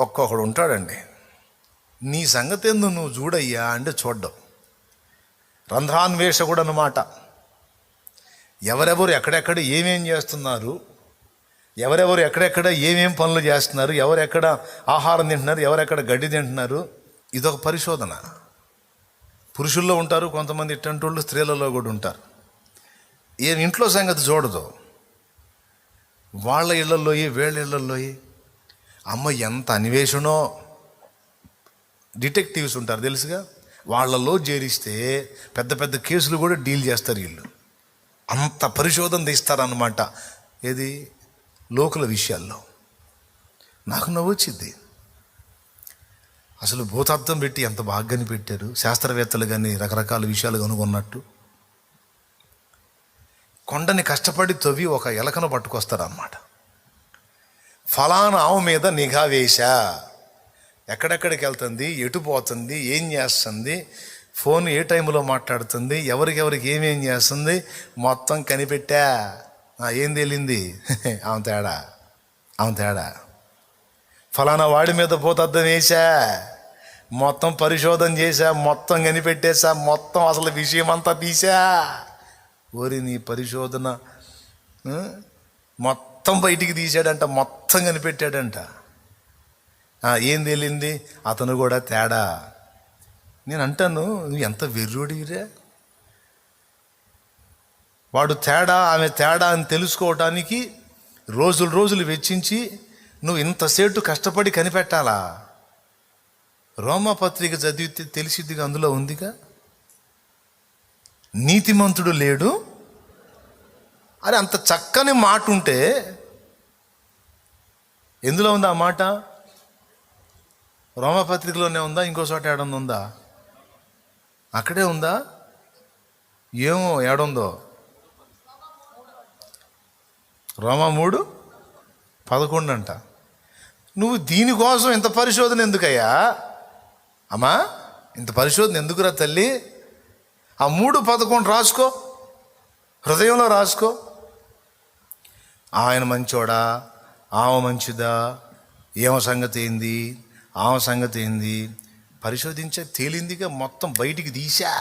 ఒక్కొక్కడు ఉంటాడండి. నీ సంగతి ఎందు నువ్వు చూడయ్యా అంటే చూడ్డం. రంధ్రాన్వేషకుడు అన్నమాట ఎవరెవరు ఎక్కడెక్కడ ఏమేం చేస్తున్నారు ఎవరెవరు ఎక్కడెక్కడ ఏమేం పనులు చేస్తున్నారు ఎవరెక్కడ ఆహారం తింటున్నారు ఎవరెక్కడ గడ్డి తింటున్నారు ఇదొక పరిశోధన. పురుషుల్లో ఉంటారు కొంతమంది ఇట్టంటోళ్ళు స్త్రీలలో కూడా ఉంటారు. ఏ ఇంట్లో సంగతి చూడదు. వాళ్ళ ఇళ్ళలోయి వీళ్ళ ఇళ్ళలోయి అమ్మ ఎంత అన్వేషణో. డిటెక్టివ్స్ ఉంటారు తెలుసుగా? వాళ్ళలో చేరిస్తే పెద్ద పెద్ద కేసులు కూడా డీల్ చేస్తారు వీళ్ళు. అంత పరిశోధన తీస్తారనమాట ఏది? లోకుల విషయాల్లో. నాకు నవ్వు వచ్చింది అసలు భూతార్థం పెట్టి ఎంత బాగా కనిపెట్టారు శాస్త్రవేత్తలు కానీ రకరకాల విషయాలు కనుగొన్నట్టు. కొండని కష్టపడి తవ్వి ఒక ఎలకను పట్టుకొస్తారన్నమాట. ఫలానా ఆవు మీద నిఘా వేశా. ఎక్కడెక్కడికి వెళ్తుంది ఎటు పోతుంది ఏం చేస్తుంది ఫోన్ ఏ టైంలో మాట్లాడుతుంది ఎవరికెవరికి ఏమేం చేస్తుంది మొత్తం కనిపెట్టా. ఆ, ఏం తేలింది? ఆమె తేడా. ఆమె తేడా. ఫలానా వాడి మీద పోతద్దం వేసా మొత్తం పరిశోధన చేశా మొత్తం కనిపెట్టేశా మొత్తం అసలు విషయం అంతా తీసా ఓరి నీ పరిశోధన మొత్తం మొత్తం బయటికి తీసాడంట మొత్తం కనిపెట్టాడంట. ఏం తేలింది? అతను కూడా తేడా. నేను అంటాను నువ్వు ఎంత వెర్రుడిరా వాడు తేడా ఆమె తేడా అని తెలుసుకోవటానికి రోజులు రోజులు వెచ్చించి నువ్వు ఇంతసేటు కష్టపడి కనిపెట్టాలా? రోమపత్రిక చదివితే తెలిసిద్దిగా అందులో ఉందిగా? నీతిమంతుడు లేడు అరే అంత చక్కని మాట ఉంటే ఎందులో ఉందా ఆ మాట? రోమపత్రికలోనే ఉందా? ఇంకో చోట ఏడుంది ఉందా? అక్కడే ఉందా? ఏమో ఏడుందో? రోమా మూడు పదకొండు అంట నువ్వు దీనికోసం ఇంత పరిశోధన ఎందుకయ్యా? అమ్మా ఇంత పరిశోధన ఎందుకురా తల్లి? ఆ మూడు పదకొండు రాసుకో. హృదయంలో రాసుకో. ఆయన మంచోడా? ఆమె మంచిదా? ఏమ సంగతి ఏంది ఆమె సంగతి ఏంది పరిశోధించే తేలిందిగా మొత్తం బయటికి తీసా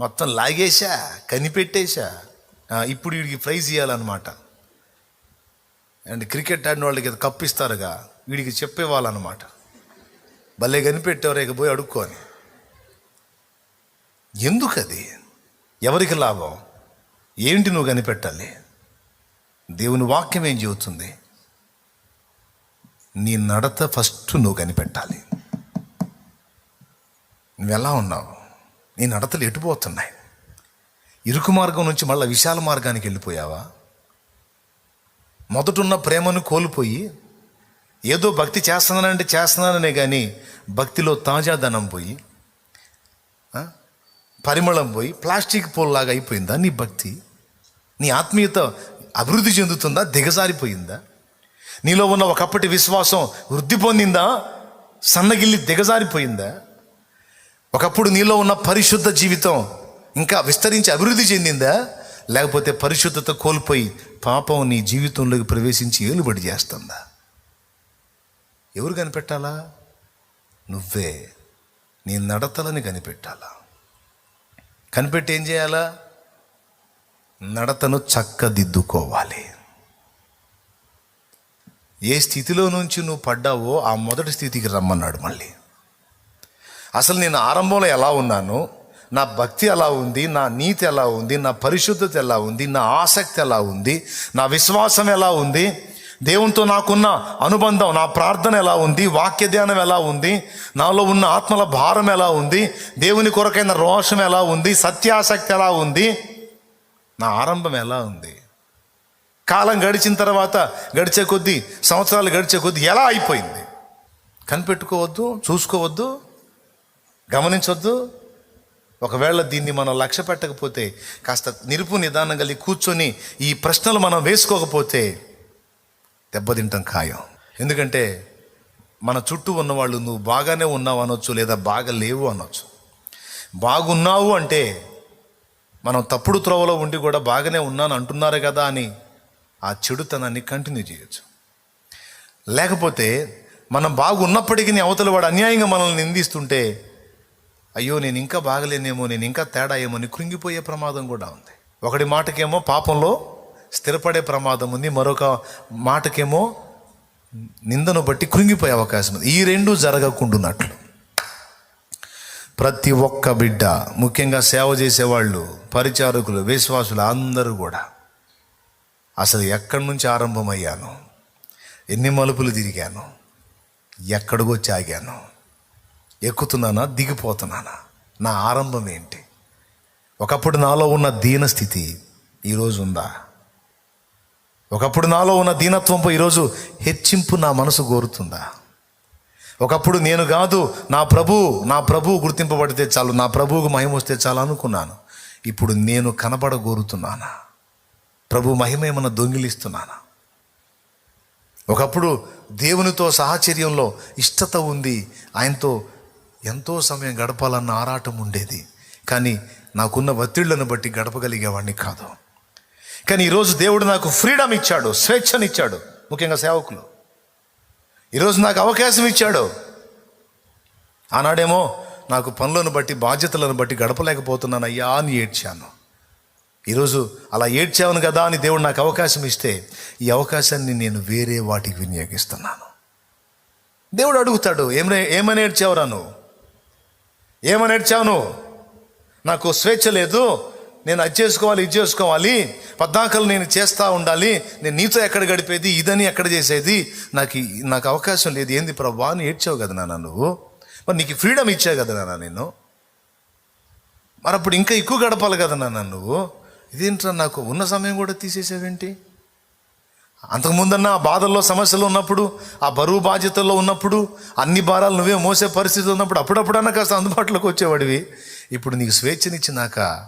మొత్తం లాగేశా కనిపెట్టేశా. ఇప్పుడు వీడికి ప్రైజ్ ఇవ్వాలన్నమాట అండ్ క్రికెట్ ఆడిన వాళ్ళకి అది కప్పిస్తారుగా. వీడికి చెప్పేవాళ్ళనమాట భలే కనిపెట్టేవారు ఇక పోయి అడుక్కొని ఎందుకది? ఎవరికి లాభం? ఏంటి నువ్వు కనిపెట్టాలి? దేవుని వాక్యం ఏం చెబుతుంది? నీ నడత ఫస్ట్ నువ్వు కనిపెట్టాలి. నువ్వు ఎలా ఉన్నావు? నీ నడతలు ఎటుపోతున్నాయి ఇరుకు మార్గం నుంచి మళ్ళీ విశాల మార్గానికి వెళ్ళిపోయావా? మొదటున్న ప్రేమను కోల్పోయి ఏదో భక్తి చేస్తున్నానంటే చేస్తున్నాననే కానీ భక్తిలో తాజాదనం పోయి పరిమళం పోయి ప్లాస్టిక్ పోల్లాగా అయిపోయిందా నీ భక్తి? నీ ఆత్మీయత అభివృద్ధి చెందుతుందా? దిగజారిపోయిందా? నీలో ఉన్న ఒకప్పటి విశ్వాసం వృద్ధి పొందిందా? సన్నగిల్లి దిగజారిపోయిందా? ఒకప్పుడు నీలో ఉన్న పరిశుద్ధ జీవితం ఇంకా విస్తరించి అభివృద్ధి చెందిందా? లేకపోతే పరిశుద్ధత కోల్పోయి పాపం నీ జీవితంలోకి ప్రవేశించి ఏలుబడి చేస్తుందా? ఎవరు కనిపెట్టాలా? నువ్వే. నీ నడతలని కనిపెట్టాలా? కనిపెట్టి ఏం చేయాలా? నడతను చక్కదిద్దుకోవాలి ఏ స్థితిలో నుంచి నువ్వు పడ్డావో ఆ మొదటి స్థితికి రమ్మన్నాడు మళ్ళీ అసలు నేను ఆరంభంలో ఎలా ఉన్నాను నా భక్తి ఎలా ఉంది నా నీతి ఎలా ఉంది నా పరిశుద్ధత ఎలా ఉంది నా ఆసక్తి ఎలా ఉంది నా విశ్వాసం ఎలా ఉంది దేవునితో నాకున్న అనుబంధం నా ప్రార్థన ఎలా ఉంది వాక్య ధ్యానం ఎలా ఉంది నాలో ఉన్న ఆత్మల భారం ఎలా ఉంది దేవుని కొరకైన రోషం ఎలా ఉంది సత్యాసక్తి ఎలా ఉంది నా ఆరంభం ఎలా ఉంది? కాలం గడిచిన తర్వాత గడిచే కొద్దీ సంవత్సరాలు గడిచే కొద్దీ ఎలా అయిపోయింది? కనిపెట్టుకోవద్దు చూసుకోవద్దు గమనించొద్దు. ఒకవేళ దీన్ని మనం లక్ష్య పెట్టకపోతే కాస్త నిరుపు నిదానం కలిగి కూర్చొని ఈ ప్రశ్నలు మనం వేసుకోకపోతే దెబ్బతింటాం ఖాయం. ఎందుకంటే మన చుట్టూ ఉన్నవాళ్ళు నువ్వు బాగానే ఉన్నావు అనొచ్చు లేదా బాగా లేవు అనొచ్చు. బాగున్నావు అంటే మనం తప్పుడు త్రోవలో ఉండి కూడా బాగానే ఉన్నాను అంటున్నారు కదా అని ఆ చెడుతనాన్ని కంటిన్యూ చేయొచ్చు. లేకపోతే మనం బాగున్నప్పటికీ అవతల వాడు అన్యాయంగా మనల్ని నిందిస్తుంటే అయ్యో నేను ఇంకా బాగలేనేమో నేను ఇంకా తేడా ఏమో అని కృంగిపోయే ప్రమాదం కూడా ఉంది. ఒకటి మాటకేమో పాపంలో స్థిరపడే ప్రమాదం ఉంది మరొక మాటకేమో నిందను బట్టి కృంగిపోయే అవకాశం ఉంది. ఈ రెండు జరగకుండున్నట్లు ప్రతి ఒక్క బిడ్డ ముఖ్యంగా సేవ చేసేవాళ్ళు పరిచారకులు విశ్వాసులు అందరూ కూడా అసలు ఎక్కడి నుంచి ఆరంభమయ్యాను? ఎన్ని మలుపులు తిరిగాను? ఎక్కడికి వచ్చి ఆగాను ఎక్కుతున్నానా? దిగిపోతున్నానా? నా ఆరంభం ఏంటి? ఒకప్పుడు నాలో ఉన్న దీనస్థితి ఈరోజు ఉందా? ఒకప్పుడు నాలో ఉన్న దీనత్వంపై ఈరోజు హెచ్చింపు నా మనసు కోరుతుందా? ఒకప్పుడు నేను కాదు నా ప్రభు నా ప్రభు గుర్తింపబడితే చాలు నా ప్రభువుకు మహిమ వస్తే చాలు అనుకున్నాను. ఇప్పుడు నేను కనబడగోరుతున్నానా? ప్రభు మహిమ ఏమన్నా దొంగిలిస్తున్నానా? ఒకప్పుడు దేవునితో సాహచర్యంలో ఇష్టత ఉంది ఆయనతో ఎంతో సమయం గడపాలన్న ఆరాటం ఉండేది. కానీ నాకున్న ఒత్తిళ్ళను బట్టి గడపగలిగేవాడిని కాదు. కానీ ఈరోజు దేవుడు నాకు ఫ్రీడమ్ ఇచ్చాడు స్వేచ్ఛనిచ్చాడు ముఖ్యంగా సేవకులు. ఈరోజు నాకు అవకాశం ఇచ్చాడు. ఆనాడేమో నాకు పనులను బట్టి బాధ్యతలను బట్టి గడపలేకపోతున్నాను అయ్యా అని ఏడ్చాను. ఈరోజు అలా ఏడ్చాను కదా అని దేవుడు నాకు అవకాశం ఇస్తే ఈ అవకాశాన్ని నేను వేరే వాటికి వినియోగిస్తున్నాను. దేవుడు అడుగుతాడు ఏమనే ఏమని ఏడ్చావురా నువ్వు? ఏమని ఏడ్చావు నువ్వు? నాకు స్వేచ్ఛ లేదు నేను అది చేసుకోవాలి ఇది చేసుకోవాలి. పద్నాకలు నేను చేస్తూ ఉండాలి. నేను నీతో ఎక్కడ గడిపేది ఇదని ఎక్కడ చేసేది? నాకు నాకు అవకాశం లేదు. ఏంది ప్రభా? అని ఏడ్చావు కదా నాన్న నువ్వు. మరి నీకు ఫ్రీడమ్ ఇచ్చావు కదా నాన్న నేను మరి అప్పుడు ఇంకా ఎక్కువ గడపాలి కదా నాన్న నువ్వు. ఇదేంట్రా నాకు ఉన్న సమయం కూడా తీసేసావేంటి? అంతకుముందన్న ఆ బాధల్లో సమస్యలు ఉన్నప్పుడు ఆ బరువు బాధ్యతల్లో ఉన్నప్పుడు అన్ని భారాలు నువ్వే మోసే పరిస్థితి ఉన్నప్పుడు అప్పుడప్పుడన్నా కాస్త అందుబాటులోకి వచ్చేవాడివి. ఇప్పుడు నీకు స్వేచ్ఛనిచ్చినాక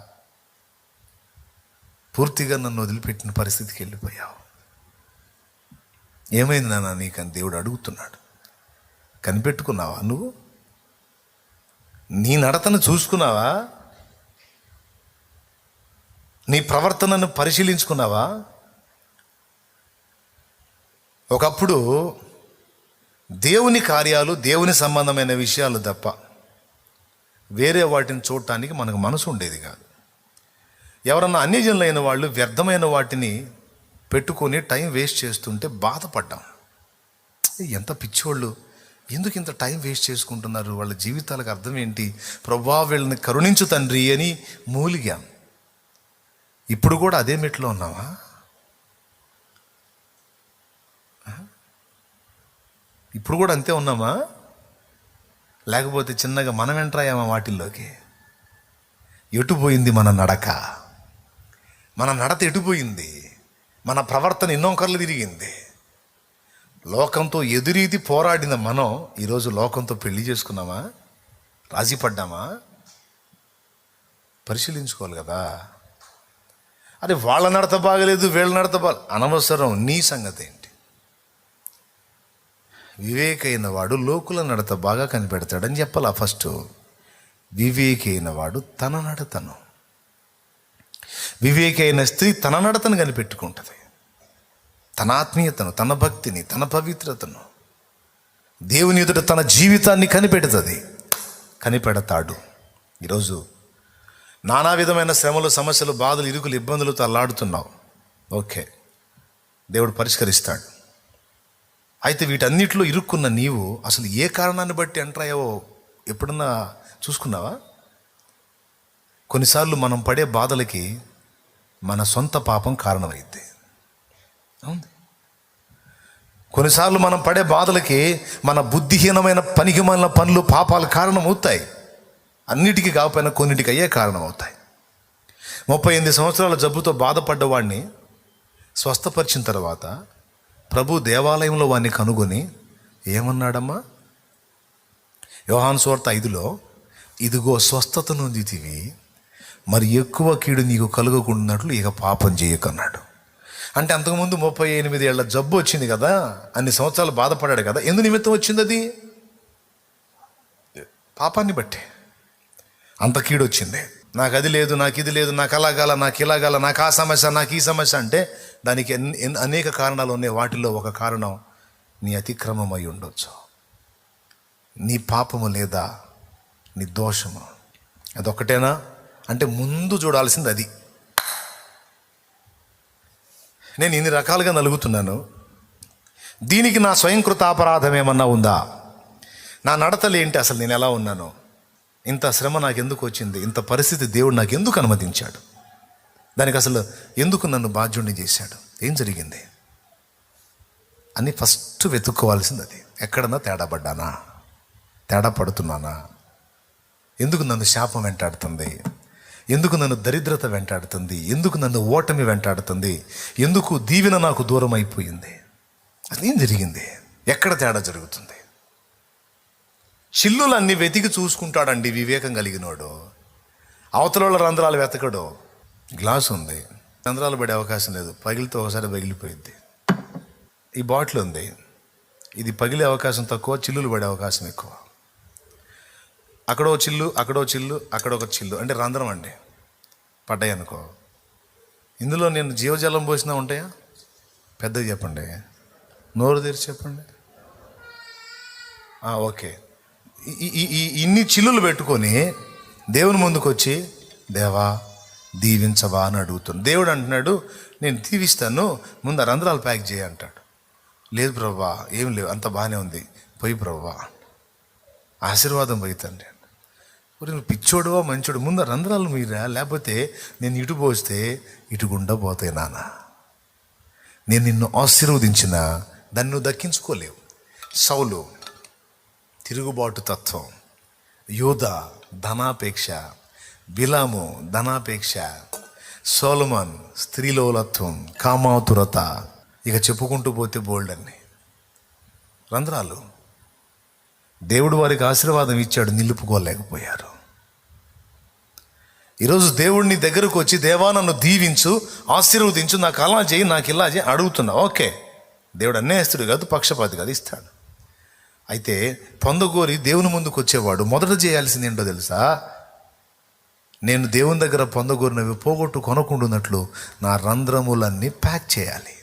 పూర్తిగా నన్ను వదిలిపెట్టిన పరిస్థితికి వెళ్ళిపోయావు. ఏమైంది నాన్న? నీకని దేవుడు అడుగుతున్నాడు. కనిపెట్టుకున్నావా నువ్వు? నీ నడతను చూసుకున్నావా? నీ ప్రవర్తనను పరిశీలించుకున్నావా? ఒకప్పుడు దేవుని కార్యాలు దేవుని సంబంధమైన విషయాలు తప్ప వేరే వాటిని చూడటానికి మనకు మనసు ఉండేది కాదు. ఎవరన్నా అన్యజనులైన వాళ్ళు వ్యర్థమైన వాటిని పెట్టుకొని టైం వేస్ట్ చేస్తుంటే బాధపడ్డాం. ఎంత పిచ్చోళ్ళు. ఎందుకు ఇంత టైం వేస్ట్ చేసుకుంటున్నారు? వాళ్ళ జీవితాలకు అర్థం ఏంటి? ప్రభా వీళ్ళని కరుణించు తండ్రి అని మూలిగాం. ఇప్పుడు కూడా అదే మెట్లో ఉన్నావా? ఇప్పుడు కూడా అంతే ఉన్నామా? లేకపోతే చిన్నగా మనం ఎంటరాయామా వాటిల్లోకి? ఎటు పోయింది మన నడక? మన నడత ఎటుపోయింది? మన ప్రవర్తన ఎన్నో కర్లు తిరిగింది. లోకంతో ఎదురీది పోరాడిన మనం ఈరోజు లోకంతో పెళ్ళి చేసుకున్నామా? రాజీ పడ్డామా? పరిశీలించుకోవాలి కదా. అరే వాళ్ళ నడత బాగలేదు వీళ్ళ నడత బాగా అనవసరం. నీ సంగతి ఏంటి? వివేకైన వాడు లోకుల నడత బాగా కనిపెడతాడని చెప్పాలా ఫస్ట్? వివేకైన వాడు తన నడతను. వివేకైన స్త్రీ తన నడతను కనిపెట్టుకుంటుంది. తన ఆత్మీయతను తన భక్తిని తన పవిత్రతను. దేవుని ఎదుట తన జీవితాన్ని కనిపెడుతుంది. కనిపెడతాడు. ఈరోజు నానా విధమైన శ్రమలు సమస్యలు బాధలు ఇరుకులు ఇబ్బందులతో అల్లాడుతున్నావు ఓకే. దేవుడు పరిష్కరిస్తాడు. అయితే వీటన్నిటిలో ఇరుక్కున్న నీవు అసలు ఏ కారణాన్ని బట్టి అంటాయో ఎప్పుడన్నా చూసుకున్నావా? కొన్నిసార్లు మనం పడే బాధలకి మన సొంత పాపం కారణమైద్ది అవును. కొన్నిసార్లు మనం పడే బాధలకి మన బుద్ధిహీనమైన పనికిమాలిన పనులు పాపాలు కారణమవుతాయి. అన్నిటికీ కాకపోయినా కొన్నిటికి అయ్యే కారణం అవుతాయి ముప్పై ఎనిమిది సంవత్సరాల జబ్బుతో బాధపడ్డవాడిని స్వస్థపరిచిన తర్వాత ప్రభు దేవాలయంలో వాడిని కనుగొని ఏమన్నాడమ్మా? యోహాన్ సువార్త ఐదులో ఇదిగో స్వస్థత నొందితివి మరి ఎక్కువ కీడు నీకు కలుగకుండాట్లు ఇక పాపం చేయకన్నాడు. అంటే అంతకుముందు ముప్పై ఎనిమిది ఏళ్ళ జబ్బు వచ్చింది కదా అన్ని సంవత్సరాలు బాధపడాడు కదా ఎందు నిమిత్తం వచ్చింది అది పాపాన్ని బట్టి. అంత కీడు వచ్చింది. నాకు అది లేదు నాకు ఇది లేదు నాకు అలాగాల నాకు ఇలాగాల నాకు ఆ సమస్య నాకు ఈ సమస్య అంటే దానికి ఎన్- ఎన్- అనేక కారణాలు ఉన్నాయి. వాటిలో ఒక కారణం నీ అతిక్రమం అయి ఉండొచ్చు. నీ పాపము లేదా నీ దోషము. అదొక్కటేనా? అంటే ముందు చూడాల్సింది అది నేను ఇన్ని రకాలుగా నలుగుతున్నాను. దీనికి నా స్వయంకృత అపరాధం ఏమన్నా ఉందా? నా నడతలు ఏంటి? అసలు నేను ఎలా ఉన్నాను. ఇంత శ్రమ నాకు ఎందుకు వచ్చింది? ఇంత పరిస్థితి దేవుడు నాకు ఎందుకు అనుమతించాడు? దానికి అసలు ఎందుకు నన్ను బాధ్యుడిని చేశాడు? ఏం జరిగింది? అని ఫస్ట్ వెతుక్కోవాల్సింది అది ఎక్కడన్నా తేడా పడ్డానా? తేడా పడుతున్నానా? ఎందుకు నన్ను శాపం వెంటాడుతుంది? ఎందుకు నన్ను దరిద్రత వెంటాడుతుంది? ఎందుకు నన్ను ఓటమి వెంటాడుతుంది? ఎందుకు దీవెన నాకు దూరం అయిపోయింది అసలు ఏం జరిగింది? ఎక్కడ తేడా జరుగుతుంది? చిల్లులన్నీ వెతికి చూసుకుంటాడండి వివేకం కలిగినోడు. అవతల రంధ్రాలు వెతకడు. గ్లాస్ ఉంది. రంధ్రాలు పడే అవకాశం లేదు. పగిలితే ఒకసారి పగిలిపోయింది ఈ బాటిల్ ఉంది. ఇది పగిలే అవకాశం తక్కువ చిల్లులు పడే అవకాశం ఎక్కువ. అక్కడో చిల్లు అక్కడో చిల్లు అక్కడ ఒక చిల్లు. అంటే రంధ్రం అండి. పడ్డాయి అనుకో. ఇందులో నేను జీవజలం పోసినా ఉంటాయా? పెద్దగా చెప్పండి. నోరు తెరిచి చెప్పండి. ఓకే. ఈ- ఇన్ని చిల్లులు పెట్టుకొని దేవుని ముందుకు వచ్చి దేవా దీవించవా అని అడుగుతాను దేవుడు అంటున్నాడు నేను దీవిస్తాను ముందు రంధ్రాలు ప్యాక్ చేయ అంటాడు. లేదు ప్రభా ఏం లేవు అంత బాగానే ఉంది. పోయి ప్రభా ఆశీర్వాదం పోయి మరి నువ్వు పిచ్చోడువా మంచోడు ముందు రంధ్రాలు మీరా లేకపోతే నేను ఇటు పోస్తే ఇటుగుండా పోతాయి నాన్న. నేను నిన్ను ఆశీర్వదించిన దాన్ని నువ్వు దక్కించుకోలేవు. సౌలు తిరుగుబాటు తత్వం. యోధ ధనాపేక్ష. బిలాము ధనాపేక్ష. సోలమన్ స్త్రీలోలత్వం కామాతురత. ఇక చెప్పుకుంటూ పోతే బోల్డ్ అన్ని. రంధ్రాలు. దేవుడు వారికి ఆశీర్వాదం ఇచ్చాడు నిలుపుకోలేకపోయారు. ఈరోజు దేవుడిని దగ్గరకు వచ్చి దేవా నన్ను దీవించు ఆశీర్వదించు నాకు అలా చేయి నాకు ఇలా చేయి అడుగుతున్నావు ఓకే. దేవుడు అన్యాయస్తుడు కాదు పక్షపాతి కాదు ఇస్తాడు. అయితే పొందగోరి దేవుని ముందుకు వచ్చేవాడు మొదట చేయాల్సింది ఏంటో తెలుసా? నేను దేవుని దగ్గర పొందగోరినవి పోగొట్టు కొనకుండున్నట్లు నా రంధ్రములన్నీ ప్యాక్ చేయాలి.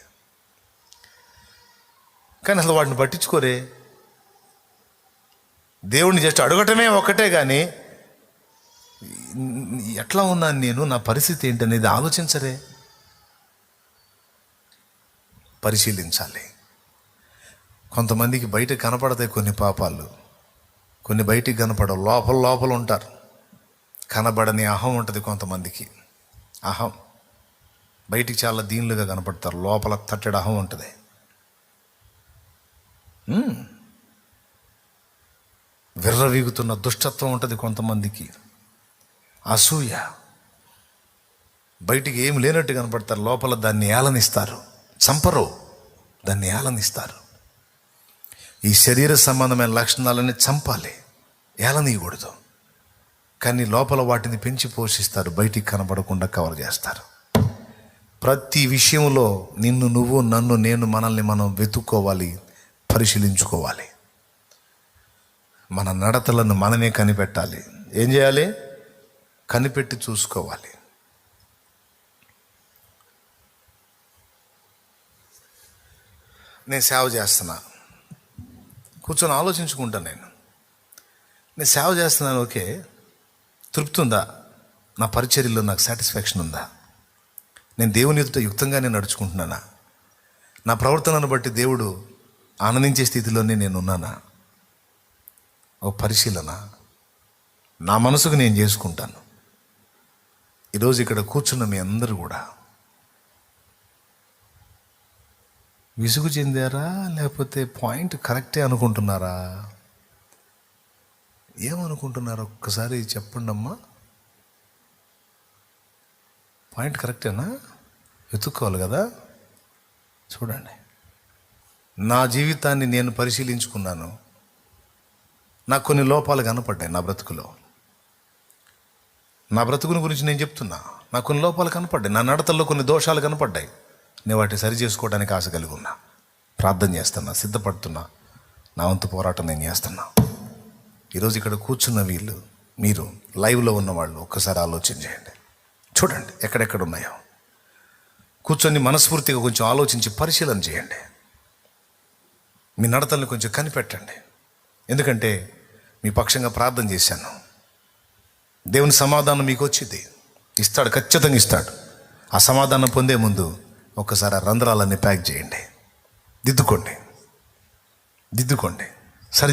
కానీ అసలు వాటిని పట్టించుకోరే. దేవుడిని జస్ట్ అడగటమే ఒక్కటే కానీ ఎట్లా ఉన్నాను నేను నా పరిస్థితి ఏంటనేది ఆలోచించరే. పరిశీలించాలి. కొంతమందికి బయట కనపడతాయి కొన్ని పాపాలు. కొన్ని బయటికి కనపడవు. లోపల లోపల ఉంటారు. కనబడని అహం ఉంటుంది కొంతమందికి. అహం. బయటికి చాలా దీనిలుగా కనపడతారు. లోపల తట్టెడు అహం ఉంటుంది. విర్రవీగుతున్న దుష్టత్వం ఉంటుంది కొంతమందికి. అసూయ. బయటికి ఏం లేనట్టు కనపడతారు లోపల దాన్ని ఏలనిస్తారు. చంపరు దాన్ని ఏలనిస్తారు. ఈ శరీర సంబంధమైన లక్షణాలని చంపాలి ఏలనీయకూడదు. కానీ లోపల వాటిని పెంచి పోషిస్తారు బయటికి కనపడకుండా కవర్ చేస్తారు. ప్రతి విషయంలో నిన్ను నువ్వు నన్ను నేను మనల్ని మనం వెతుక్కోవాలి పరిశీలించుకోవాలి. మన నడతలను మనమే కనిపెట్టాలి. ఏం చేయాలి? కనిపెట్టి చూసుకోవాలి. నేను సేవ చేస్తున్నా. కూర్చొని ఆలోచించుకుంటాను నేను. నేను సేవ చేస్తున్నాను ఓకే. తృప్తి ఉందా? నా పరిచర్యలో నాకు సాటిస్ఫాక్షన్ ఉందా? నేను దేవుని ఎదుట యుక్తంగానే నడుచుకుంటున్నానా? నా ప్రవర్తనను బట్టి దేవుడు ఆనందించే స్థితిలోనే నేను ఉన్నానా ఓ పరిశీలన. నా మనసుకు నేను చేసుకుంటాను. ఈరోజు ఇక్కడ కూర్చున్న మీ అందరూ కూడా. విసుగు చెందారా? లేకపోతే పాయింట్ కరెక్టే అనుకుంటున్నారా? ఏమనుకుంటున్నారు ఒక్కసారి చెప్పండి అమ్మా. పాయింట్ కరెక్టేనా? వెతుక్కోవాలి కదా. చూడండి. నా జీవితాన్ని నేను పరిశీలించుకున్నాను. నాకు కొన్ని లోపాలు కనపడ్డాయి నా బ్రతుకులో. నా బ్రతుకుని గురించి నేను చెప్తున్నా. నాకు కొన్ని లోపాలు కనపడ్డాయి. నా నడతల్లో కొన్ని దోషాలు కనపడ్డాయి. నేను వాటిని సరి చేసుకోవడానికి ఆశ కలిగి ఉన్నా. ప్రార్థన చేస్తున్నా సిద్ధపడుతున్నా. నా వంతు పోరాటం నేను చేస్తున్నా. ఈరోజు ఇక్కడ కూర్చున్న వీళ్ళు మీరు లైవ్లో ఉన్న వాళ్ళు ఒక్కసారి ఆలోచన చేయండి. చూడండి ఎక్కడెక్కడ ఉన్నాయో. కూర్చొని మనస్ఫూర్తిగా కొంచెం ఆలోచించి పరిశీలన చేయండి. మీ నడతల్ని కొంచెం కనిపెట్టండి. ఎందుకంటే మీ పక్షంగా ప్రార్థన చేశాను. దేవుని సమాధానం మీకు వచ్చింది. ఇస్తాడు ఖచ్చితంగా ఇస్తాడు. ఆ సమాధానం పొందే ముందు ఒక్కసారి ఆ రంధ్రాలన్నీ ప్యాక్ చేయండి. దిద్దుకోండి. దిద్దుకోండి. సరి